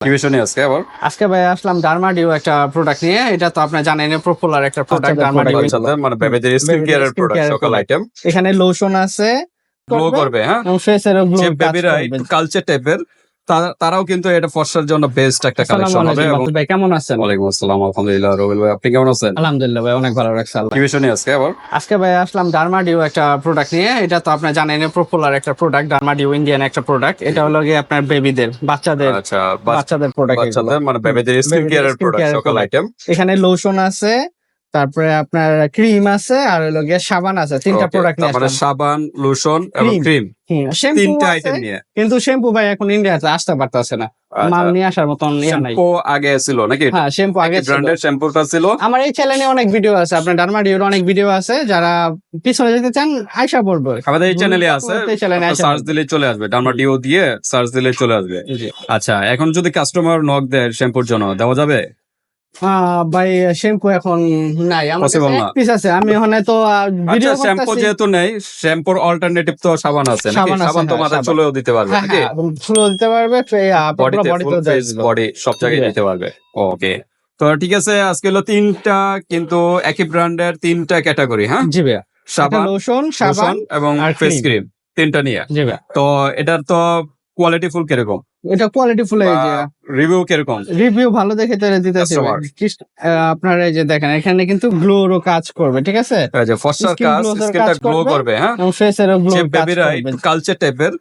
আজকে আবার? আজকে ভাই আসলাম ডার্মাডিও একটা প্রোডাক্ট নিয়ে। এটা তো আপনার জানেন পপুলার একটা প্রোডাক্ট ডার্মাডিও মানে বেবিদের স্কিন কেয়ারের প্রোডাক্ট সকল আইটেম এখানে লোশন আছে। গ্লো করবে হ্যাঁ? ফেসেরও গ্লো বেবিরা কালচার টাইপের তারাও কিন্তু এটা ফর্সার জন্য বেস্ট একটা কালেকশন হবে ভাই কেমন আছেন? ওয়ালাইকুম আসসালাম আলহামদুলিল্লাহ রবিল ভাই আপনি কেমন আছেন? আলহামদুলিল্লাহ ভাই অনেক ভালো রাখছে আল্লাহ। কি বিষয় নিয়ে আজকে আবার? আজকে ভাই আসলাম ডার্মাডিও একটা প্রোডাক্ট নিয়ে এটা তো আপনার জানেন পপুলার একটা প্রোডাক্ট ডার্মাডিও ইন্ডিয়ান একটা প্রোডাক্ট এটা হলো গিয়ে আপনার বেবিদের বাচ্চাদের আচ্ছা বাচ্চাদের প্রোডাক্ট বাচ্চাদের মানে বেবিদের স্কিন কেয়ারের প্রোডাক্ট সকল আইটেম এখানে লোশন আছে তারপরে আপনার ক্রিম আছে আর হলো গিয়ে সাবান আছে তিনটা প্রোডাক্ট নিয়ে সাবান লোশন এবং ক্রিম তিনটা আইটেম নিয়ে? কিন্তু শ্যাম্পু ভাই এখন ইন্ডিয়াতে আসতে পারতেছে না। মাল নিয়ে আসার মতন শ্যাম্পু আগে ছিল নাকি? হ্যাঁ শ্যাম্পু আগে ছিল। ব্র্যান্ডের শ্যাম্পুটা ছিল? আমার এই চ্যানেলে অনেক ভিডিও আছে আপনার ডার্মাডিওর অনেক ভিডিও আছে যারা পিছনে যেতে চান আয়সা পড়বে। আমাদের এই চ্যানেলে আছে সার্চ দিলে চলে আসবে ডার্মাডিও দিয়ে সার্চ দিলে চলে আসবে। আচ্ছা এখন যদি কাস্টমার নক দেয় শ্যাম্পুর জন্য দেওয়া যাবে? ভাই শ্যাম্পু এখন নাই। আমার পিস আছে। আমি ওখানে তো ভিডিও শ্যাম্পু যেহেতু নেই শ্যাম্পুর অল্টারনেটিভ তো সাবান আছে নাকি? সাবান তো হ্যাঁ, মাথায় চলেও দিতে পারবে হ্যাঁ হ্যাঁ দিতে পারবে বডি বডি সব জায়গায় দিতে পারবে। ওকে তো ঠিক আছে আজকে হলো তিনটা কিন্তু একই ব্র্যান্ডের তিনটা ক্যাটাগরি হ্যাঁ? জি ভাইয়া। সাবান লোশন সাবান এবং ফেস ক্রিম তিনটা নিয়ে। জি ভাইয়া। তো এটার তো কোয়ালিটি ফুল কীরকম? এটা কোয়ালিটি ফুল রিভিউ কীরকম? রিভিউ ভালো দেখে তো দিতেছি। আপনার এই যে দেখেন এখানে কিন্তু গ্লোরও কাজ করবে ঠিক আছে? এই যে Skin কাজ স্কিনটা গ্লো করবে। হ্যাঁ? ফেসেরও গ্লো কাজ করবে। কালচার টাইপের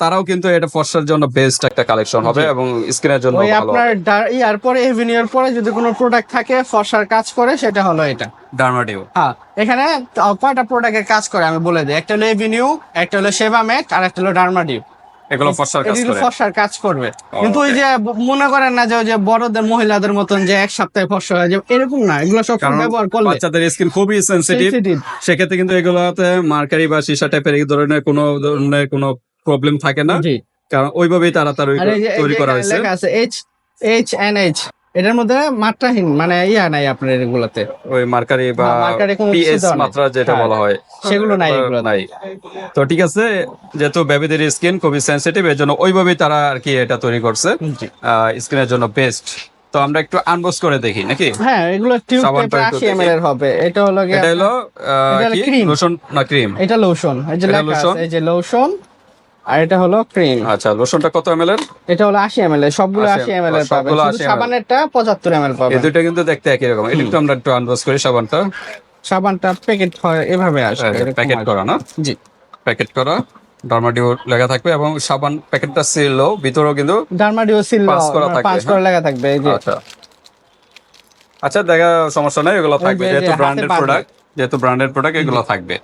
তারাও কিন্তু এটা ফর্সার জন্য বেস্ট একটা কালেকশন হবে এবং স্কিনের জন্য ভালো। আপনার ইয়ার পরে এভিনিউর পরে যদি কোনো প্রোডাক্ট থাকে ফর্সার কাজ করে সেটা হলো এটা। ডার্মাডিও হ্যাঁ এখানে কয়টা প্রোডাক্টের কাজ করে আমি বলে দিই। একটা হলো এভিনিউ একটা হলো সেবামেট আর একটা হলো ডার্মাডিউ এগুলো ফসার কাজ এগুলো করে। ফর্সার কাজ করবে। কিন্তু ওই যে মনে করেন না যে ওই যে বড়দের মহিলাদের মতন যে এক সপ্তাহে ফর্সা হয়ে যাবে এরকম না। এগুলো সব কারণ ব্যবহার করলে। বাচ্চাদের স্কিন খুবই সেনসিটিভ সেক্ষেত্রে কিন্তু এগুলোতে মার্কারি বা সীসা টাইপের এই ধরনের কোনো ধরনের কোনো প্রবলেম থাকে না। কারণ ওইভাবেই তারা তার তৈরি করা হয়েছে। এইচ এইচ এন এইচ এটার মধ্যে মাত্রাহীন মানে ইয়া নাই আপনার এগুলোতে। ওই মার্কারি বা পিএস মাত্রা যেটা হ্যাঁ, বলা হয়। সেগুলো নাই এগুলোতে। নাই। তো ঠিক আছে যেহেতু বেবিদের স্কিন খুবই সেনসিটিভ এর জন্য ওইভাবেই তারা আর কি এটা তৈরি করছে। স্কিনের জন্য বেস্ট তো আমরা একটু আনবক্স করে দেখি নাকি? হ্যাঁ এগুলো টিউব টাইপের 80 ml এর হবে। এটা হলো এটা হলো কি। লোশন না ক্রিম এটা লোশন এই যে? আছে এই যে লোশন আর এটা হলো ক্রিম আচ্ছা লোশনটা কত এমএল এর? এটা হলো 80 ml এর সবগুলো 80 80 ml এর ও, পাবেন। শুধু সাবানেরটা 75 ml এই পাবেন দুইটা কিন্তু দেখতে একই রকম। এটা একটু আমরা একটু আনবক্স করি সাবানটা। সাবানটা প্যাকেট হয় এভাবে এরকম প্যাকেট করা না? জি। প্যাকেট করা ডার্মাডিও লেখা থাকবে এবং সাবান প্যাকেটটা সিল ভিতরেও কিন্তু ডার্মাডিও সিল পাঁচ করা থাকবে, হ্যাঁ? করে লেখা থাকবে এই যে। আচ্ছা। আচ্ছা দেখা সমস্যা নাই এগুলো থাকবে। যেহেতু হাতে ব্র্যান্ডেড প্রোডাক্ট যেহেতু ব্র্যান্ডেড প্রোডাক্ট এগুলো থাকবে।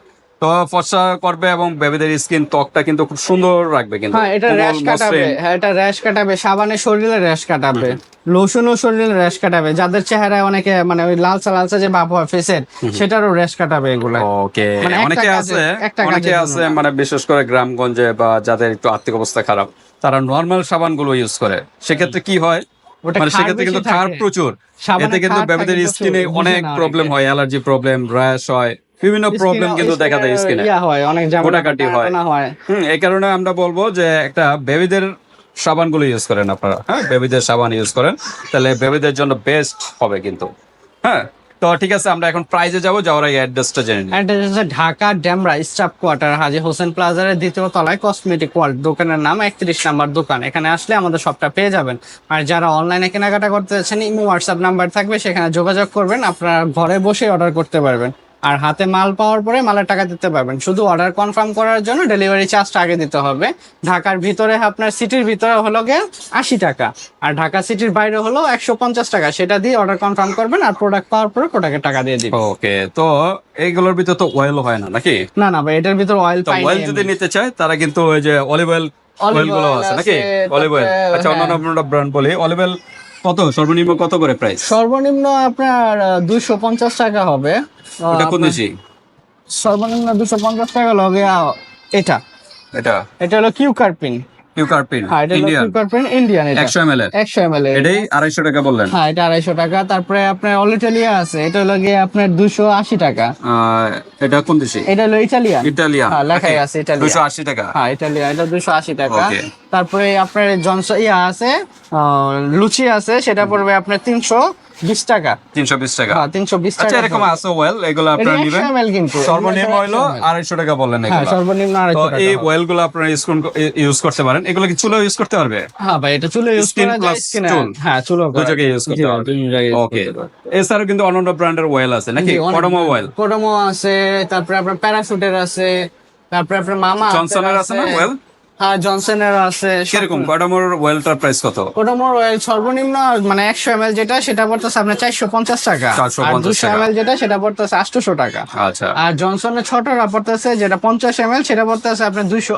তো ফর্সা করবে এবং বেবিদের স্কিন ত্বকটা কিন্তু খুব সুন্দর রাখবে কিন্তু। হ্যাঁ এটা র্যাশ কাটাবে। হ্যাঁ এটা র্যাশ কাটাবে সাবানের শরীরে র্যাশ কাটাবে লোশনও শরীরে র্যাশ কাটাবে। যাদের চেহারায় অনেকে মানে ওই লালচা লালচা যে ভাব হয় ফেসের সেটারও র্যাশ কাটাবে এগুলো। ওকে মানে অনেকে আছে অনেকে আছে মানে বিশেষ করে গ্রামগঞ্জে বা যাদের একটু আর্থিক অবস্থা খারাপ তারা নর্মাল সাবানগুলো ইউজ করে। সেক্ষেত্রে কি হয়? মানে সেক্ষেত্রে কিন্তু খার প্রচুর। সাবানে এতে কিন্তু বেবিদের স্কিনে অনেক প্রবলেম হয় অ্যালার্জি প্রবলেম র্যাশ হয়। বিভিন্ন প্রবলেম কিন্তু দেখা দেয় স্কিনে হয় অনেক গোটাকাটি হয়। হয়। হুম এই কারণে আমরা বলব যে একটা বেবিদের সাবানগুলো ইউজ করেন আপনারা। হ্যাঁ বেবিদের সাবান ইউজ করেন তাহলে বেবিদের জন্য বেস্ট হবে কিন্তু। হ্যাঁ তো ঠিক আছে আমরা এখন প্রাইজে যাব যাওয়ার আগে অ্যাড্রেসটা জেনে নিই। এটা হচ্ছে ঢাকা ড্যামরা স্টাফ কোয়ার্টার হাজি হোসেন প্লাজারের দ্বিতীয় তলায় কসমেটিক ওয়ার্ল্ড দোকানের নাম একত্রিশ নাম্বার দোকান। এখানে আসলে আমাদের সবটা পেয়ে যাবেন। আর যারা অনলাইনে কেনাকাটা করতে চাচ্ছেন ইমো হোয়াটসঅ্যাপ নাম্বার থাকবে সেখানে যোগাযোগ করবেন আপনারা ঘরে বসে অর্ডার করতে পারবেন। আর হাতে মাল পাওয়ার পরে মালের টাকা দিতে পারবেন। শুধু অর্ডার কনফার্ম করার জন্য ডেলিভারি চার্জটা আগে দিতে হবে। ঢাকার ভিতরে আপনার সিটির ভিতরে হলো গিয়ে আশি টাকা আর ঢাকা সিটির বাইরে হলো একশো পঞ্চাশ টাকা। সেটা দিয়ে অর্ডার কনফার্ম করবেন আর প্রোডাক্ট পাওয়ার পরে প্রোডাক্টের টাকা দিয়ে দিবেন। ওকে তো এইগুলোর ভিতরে তো অয়েল হয় না নাকি? না না ভাই এটার ভিতর অয়েল অয়েল যদি নিতে চায় তারা কিন্তু ওই যে অলিভ অয়েল Olive অয়েলগুলো আছে নাকি? অলিভ অয়েল আচ্ছা হ্যাঁ। অন্যান্য ব্র্যান্ড বলি অলিভ অয়েল কত? সর্বনিম্ন কত করে প্রাইস সর্বনিম্ন আপনার দুইশো পঞ্চাশ টাকা হবে। ওটা কোন দেশি? সর্বনিম্ন দুশো পঞ্চাশ টাকা লগে এটা। এটা? এটা হলো কিউ কার্পিন। পিউকারপিন হ্যাঁ এটা ইন্ডিয়ান পিউকারপিন ইন্ডিয়ান এটাই টাকা বললেন। হ্যাঁ এটা টাকা। তারপরে আপনার অলিটালিয়া আছে এটা হলো গিয়ে আপনার দুশো আশি টাকা। আহ, এটা কোন দেশে? এটা হলো ইটালিয়ান ইটালিয়ান হ্যাঁ, লেখাই আছে টাকা। হ্যাঁ ইটালিয়ান এটা দুশো আশি টাকা। তারপরে আপনার জনসন ইয়া আছে লুচি আছে সেটা পড়বে আপনার তিনশো। বিশ টাকা। তিনশো বিশ টাকা। হ্যাঁ তিনশো বিশ আচ্ছা টাকা এরকম আছে ওয়েল এগুলো আপনারা নিবেন। কিন্তু সর্বনিম্ন ml আড়াইশো টাকা বললেন হ্যাঁ এগুলো। সর্বনিম্ন তো আড়াইশো টাকা। এই। ওয়েলগুলো আপনারা ইউজ করতে পারেন। এগুলো কি চুলো ইউজ করতে পারবে? হ্যাঁ ভাই এটা চুলে ইউজ করা যায় plus হ্যাঁ চুলো দু জায়গায় ইউজ করতে পারবে। ওকে এছাড়াও কিন্তু অন্যান্য ব্র্যান্ডের ওয়েল আছে নাকি? কডমো ওয়েল কোডমো আছে তারপরে আপনার প্যারাশুটের আছে তারপরে আপনার মামা জনসনের আছে না ওয়েল হ্যাঁ জনসনের আছে কীরকম? কডমোর ওয়েলটার প্রাইস কত? কোডমোর oil সর্বনিম্ন মানে একশো এম যেটা সেটা পড়তেছে আপনার চারশো পঞ্চাশ টাকা। আর দুশো। এম যেটা সেটা পড়তেছে আটশোশো টাকা। আচ্ছা। আর জনসনের ছোটটা পড়তেছে যেটা পঞ্চাশ এম সেটা পড়তেছে আপনার দুশো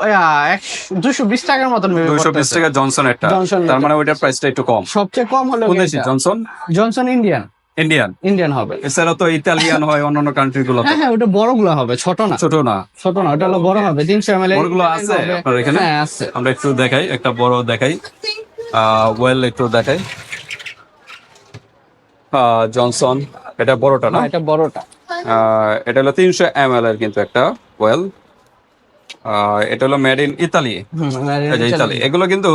দুশো বিশ টাকার মতন দুইশো বিশ টাকা জনসন একটা। Johnson তার মানে ওইটার প্রাইসটা একটু কম। সবচেয়ে কম হলো দেশি? Johnson Johnson Indian Indian Indian হবে। এছাড়াও তো ইতালিয়ান হয় অন্যান্য কান্ট্রি গুলো হ্যাঁ হ্যাঁ ওটা বড়গুলো হবে ছোট না। ছোট না। ছোট না ওটা বড় হবে তিনশো এম এল বড়গুলো আছে আপনার এখানে? হ্যাঁ আছে। আমরা একটু দেখাই একটা বড় দেখাই। ওয়েল একটু দেখাই। জনসন এটা বড়টা না? না, এটা বড়টা। আহ, এটা হলো তিনশো এম এল এর কিন্তু একটা ওয়েল এটা হলো মেড ইন ইতালি ইতালি এগুলো কিন্তু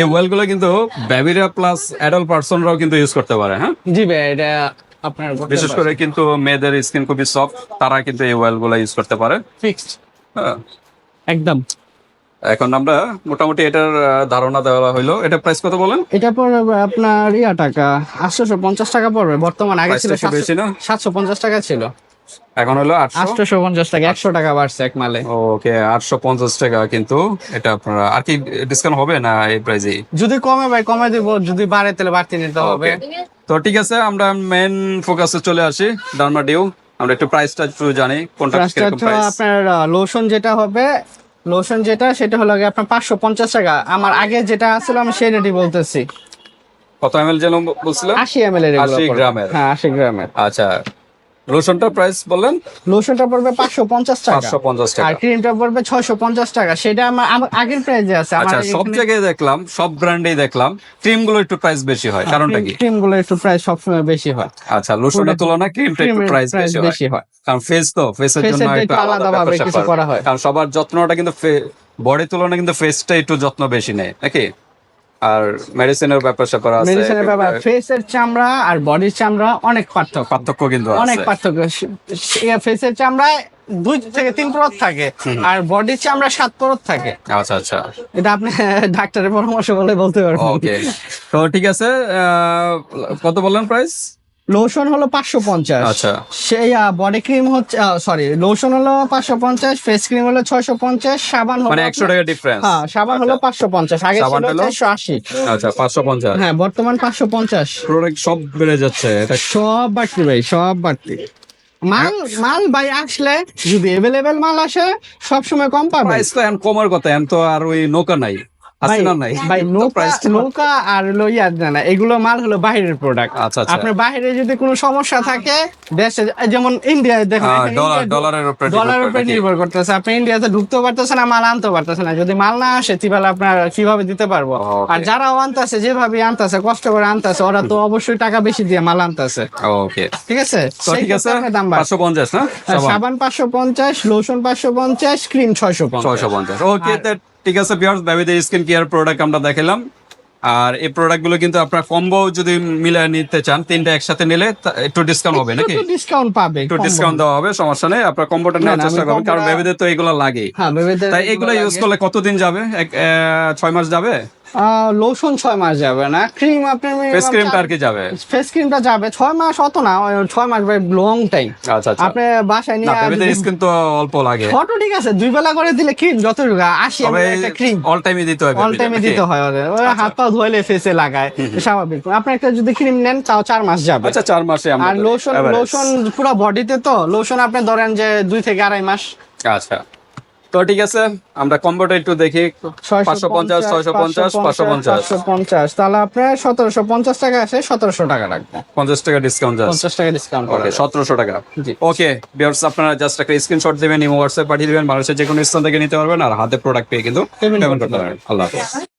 এই কিন্তু বেবিরা প্লাস অ্যাডাল্ট পার্সনরাও কিন্তু ইউজ করতে পারে হ্যাঁ? জি ভাই এটা আপনার বিশেষ করে কিন্তু মেয়েদের স্কিন খুবই সফট তারা কিন্তু এই ইউজ করতে পারে। ফিক্সড হ্যাঁ। একদম। এখন আমরা মোটামুটি এটার ধারণা দেওয়া হইল। এটা প্রাইস কত বলেন? এটা পড়বে আপনার ইয়া টাকা আটশোশো পঞ্চাশ টাকা পড়বে। বর্তমান আগে ছিল বেশি না? সাতশো পঞ্চাশ টাকা ছিল। এখন হলো আটশো? পঞ্চাশ টাকা একশো টাকা বাড়ছে এক মালে। ওকে আটশো পঞ্চাশ টাকা কিন্তু এটা আপনারা আর কি ডিসকাউন্ট হবে না এই প্রাইসে যদি কমে ভাই কমে দিব যদি বাড়ে তাহলে বাড়তি নিতে হবে। তো ঠিক আছে আমরা মেন ফোকাসে চলে আসি ডার্মা ডিউ আমরা একটু প্রাইসটা একটু জানি কোনটা আপনার লোশন যেটা হবে লোশন যেটা সেটা হলো আপনার পাঁচশো পঞ্চাশ টাকা। আমার আগে যেটা ছিল আমি সেই রেডি বলতেছি। কত এমএল যেন বলছিলাম? আশি এম এল এর এগুলো 80 পড়বে। গ্রামের। হ্যাঁ আশি গ্রামের। আচ্ছা লোশনটা প্রাইস বললেন লোশনটা পড়বে পাঁচশো পঞ্চাশ টাকা। পাঁচশো পঞ্চাশ আর টাকা ক্রিমটা পড়বে ছয়শো পঞ্চাশ টাকা। সেটা আমার আগের প্রাইজে আছে। আচ্ছা সব জায়গায় দেখলাম সব ব্র্যান্ডেই দেখলাম ক্রিমগুলো একটু প্রাইস বেশি হয়। কারণটা কি? ক্রিমগুলো একটু প্রাইস সবসময় বেশি হয়। আচ্ছা লোশনের তুলনায় ক্রিমটা একটু প্রাইস প্রাইস বেশি হয়। কারণ ফেস তো ফেসের জন্য একটু একটু আলাদা আলাদাভাবে কিছু করা হয়। কারণ সবার যত্নটা কিন্তু বডি তুলনায় কিন্তু ফেসটা একটু যত্ন বেশি নেয় নাকি? আর মেডিসিনের ব্যাপার স্যাপার আছে। মেডিসিনের ব্যাপার ফেসের চামড়া আর বডির চামড়া অনেক পার্থক্য। পার্থক্য কিন্তু অনেক পার্থক্য। ফেসের চামড়ায় দুই থেকে তিন পরত থাকে আর বডির চামড়া সাত পরত থাকে। আচ্ছা আচ্ছা। এটা আপনি ডাক্তারের পরামর্শ বলে বলতে পারবেন। ওকে তো ঠিক আছে কত বললেন প্রাইস লোশন হলো পাঁচশো পঞ্চাশ। আচ্ছা। সেই বডি ক্রিম হচ্ছে সরি লোশন হলো পাঁচশো পঞ্চাশ ফেস ক্রিম হলো ছয়শো পঞ্চাশ সাবান হলো মানে একশো টাকা ডিফারেন্স হ্যাঁ সাবান হলো পাঁচশো পঞ্চাশ আগে ছিল সাবানটা হলো? চারশো আশি। আচ্ছা পাঁচশো পঞ্চাশ। হ্যাঁ বর্তমান পাঁচশো পঞ্চাশ। প্রোডাক্ট সব বেড়ে যাচ্ছে সব বাড়তি ভাই সব বাড়তি। মাল মাল ভাই আসলে যদি এভেলেবেল মাল আসে সব সময় কম পাবে প্রাইস তো এখন কমার কথা এখন তো আর ওই নৌকা নাই। ভাই নৌকা price টা- নৌকা আর হলো ইয়ার না না এগুলো মাল হলো বাইরের প্রোডাক্ট আচ্ছা, আচ্ছা। আপনার বাইরে যদি কোনো সমস্যা থাকে দেশে যেমন ইন্ডিয়ায় দেখেন হ্যাঁ, এখানে ডলার- ইন্ডিয়া- ডলারের উপরে নির্ভর ডলারের করে উপরে নাকি? নির্ভর করতেছে। আপনি ইন্ডিয়াতে ঢুকতেও পারতেছেন না মাল না। যদি মাল না আসে তাহলে আপনার কীভাবে দিতে পারব? আর যারাও আনতেছে যেভাবে আনতেছে কষ্ট করে আনতেছে ওরা তো অবশ্যই টাকা বেশি দিয়ে মাল আনতেছে। ওকে ঠিক আছে? ঠিক আছে দাম পাঁচশো পঞ্চাশ না? সাবান। পাঁচশো পঞ্চাশ লোশন পাঁচশো পঞ্চাশ ক্রিম ছয়শো পঞ্চাশ। ছয়শো পঞ্চাশ। ওকে ঠিক আছে পিওর্স বেবিদের স্কিন কেয়ার প্রোডাক্ট আমরা দেখালাম। আর এই প্রোডাক্টগুলো কিন্তু আপনার কম্বো যদি মিলে নিতে চান তিনটা একসাথে নিলে একটু ডিসকাউন্ট হবে নাকি? ডিসকাউন্ট পাবে একটু ডিসকাউন্ট দেওয়া হবে সমস্যা নেই। আপনার কম্বোটা নেওয়ার চেষ্টা করবেন। কারণ বেবিদের তো এগুলো লাগে হ্যাঁ তাই এগুলো ইউজ করলে কতদিন যাবে? এক ছয় মাস যাবে? লোশন ছয় মাস যাবে না। ক্রিম আপনার ফেস ক্রিমটা আর কি যাবে? ফেস ক্রিমটা যাবে। ছয় মাস অত না ছয় মাস ভাই লং টাইম আচ্ছা আচ্ছা। আপনি বাসায় নিয়ে স্কিন তো অল্প লাগে। ফটো ঠিক আছে দুই বেলা করে দিলে ক্রিম আশি ml একটা ক্রিম অল টাইমে দিতে হবে অল টাইমে দিতে হয় ওরা হাত পা ধোয়ালে ফেসে লাগায় স্বাভাবিক। আপনি একটা যদি ক্রিম নেন তাও চার মাস যাবে। আচ্ছা চার মাসে আর লোশন লোশন পুরো বডিতে তো লোশন আপনি ধরেন যে দুই থেকে আড়াই মাস। আচ্ছা। তো ঠিক আছে আমরা কম্বোটা একটু দেখি। পাঁচশো পঞ্চাশ ছয়শো পঞ্চাশ পাঁচশো পঞ্চাশ পঞ্চাশ। তাহলে আপনার সতেরোশো পঞ্চাশ টাকা আছে সতেরোশো টাকা রাখব। পঞ্চাশ টাকা ডিসকাউন্ট পঞ্চাশ টাকা ডিসকাউন্ট ওকে সতেরোশো টাকা। জি। ওকে বিয়ার্স আপনারা জাস্ট একটা স্ক্রিনশট দেবেন ইমো হোয়াটসঅ্যাপ পাঠিয়ে দেবেন বাংলাদেশের যে কোনো স্থান থেকে নিতে পারবেন আর হাতে প্রোডাক্ট পেয়ে কিন্তু পেমেন্ট করতে করতে পারবেন। আল্লাহ হাফেজ।